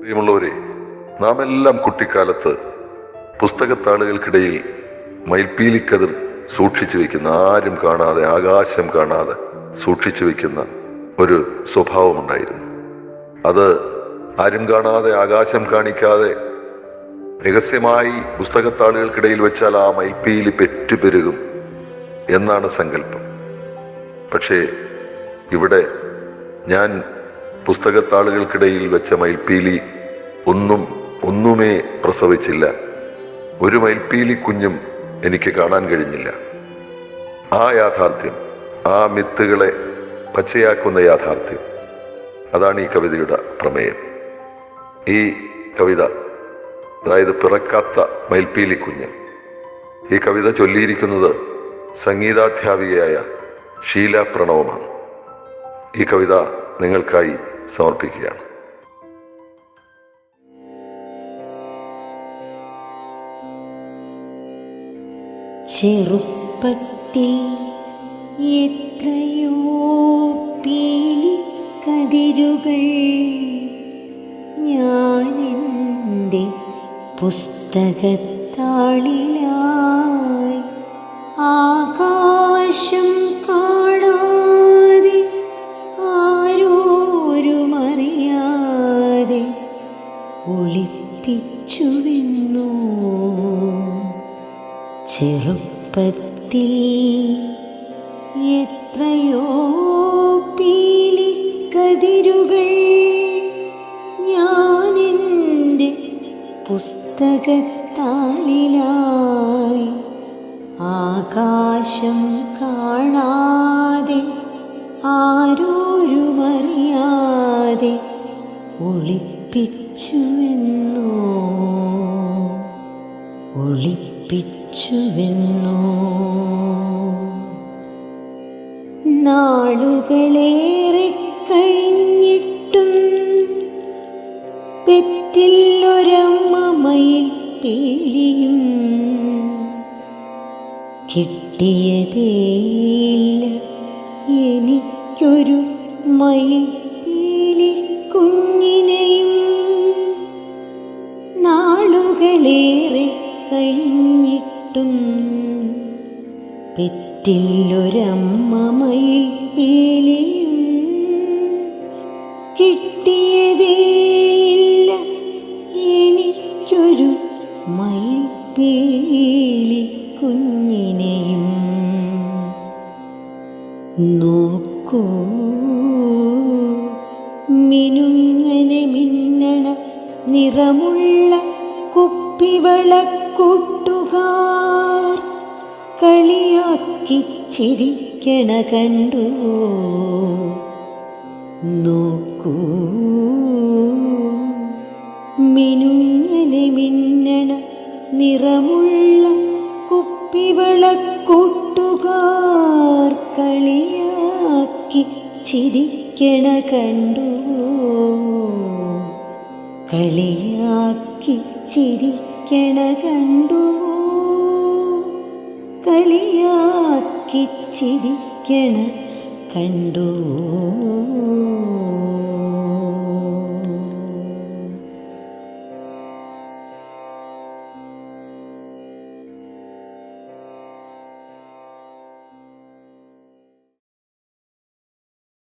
പ്രിയമുള്ളവരെ നാം എല്ലാം കുട്ടിക്കാലത്ത് പുസ്തകത്താളുകൾക്കിടയിൽ മയിൽപ്പീലിക്കതിർ സൂക്ഷിച്ചു വെക്കുന്ന ആരും കാണാതെ ആകാശം കാണാതെ സൂക്ഷിച്ചു വെക്കുന്ന ഒരു സ്വഭാവമുണ്ടായിരുന്നു. അത് ആരും കാണാതെ ആകാശം കാണിക്കാതെ രഹസ്യമായി പുസ്തകത്താളുകൾക്കിടയിൽ വെച്ചാൽ ആ മയിൽപ്പീലി പെറ്റുപെരുകും എന്നാണ് സങ്കല്പം. പക്ഷേ ഇവിടെ ഞാൻ പുസ്തകത്താളുകൾക്കിടയിൽ വെച്ച മയിൽപ്പീലി ഒന്നും ഒന്നുമേ പ്രസവിച്ചില്ല. ഒരു മയിൽപ്പീലി കുഞ്ഞും എനിക്ക് കാണാൻ കഴിഞ്ഞില്ല. ആ യാഥാർത്ഥ്യം ആ മിത്തുകളെ പച്ചയാക്കുന്ന യാഥാർത്ഥ്യം അതാണ് ഈ കവിതയുടെ പ്രമേയം. ഈ കവിത അതായത് പിറക്കാത്ത മയിൽപ്പീലി കുഞ്ഞ് ഈ കവിത ചൊല്ലിയിരിക്കുന്നത് സംഗീതാധ്യാപികയായ ഷീല പ്രണവമാണ്. ഈ കവിത നിങ്ങൾക്കായി സമർപ്പിക്കുകയാണ്. ചെറുപ്പത്തിൽ എത്രയോ കതിരുകൾ ഞാൻ എന്റെ പുസ്തകത്താളിലായി ആകാശം ഒളിപ്പിച്ചുവെന്നോ ചെറുപ്പത്തിൽ എത്രയോ പീലിക്കതിരുകൾ ഞാനെന്റെ പുസ്തകത്താളിലായി ആകാശം കാണാതെ ആരോരുമറിയാതെ ഒളിപ്പിച്ചുവെന്നോ. ഒളിപ്പിച്ചുവെന്നോ നാളുകളേറെ കഴിഞ്ഞിട്ടും പെറ്റില്ലൊരമ്മയിൽ പേലിയും കിട്ടിയതേയില്ല. എനിക്കൊരു മയിൽ കുഞ്ഞിനെയും നാളുകളേറെ കഴിഞ്ഞിട്ടും പെറ്റില്ലൊരമ്മയിൽ പീലിയും കിട്ടിയതേയില്ല എനിക്കൊരു മയിൽ പേലി കുഞ്ഞിനെയും നോക്കൂ. മിനുങ്ങനെ മിന്നണ നിറമുള്ള കുപ്പിവളക്കൂട്ടുകാർ കളിയാക്കി ചിരിക്കണ കണ്ടു. നോക്കൂ. മിനുങ്ങനെ മിന്നണ നിറമുള്ള കുപ്പിവളക്കൂട്ടുകാർ കളിയാക്കി ചിരിക്കണ കണ്ടു. കളിയാക്കി ചിരിക്കണ കണ്ടു. കളിയാക്കി ചിരിക്കണ കണ്ടു.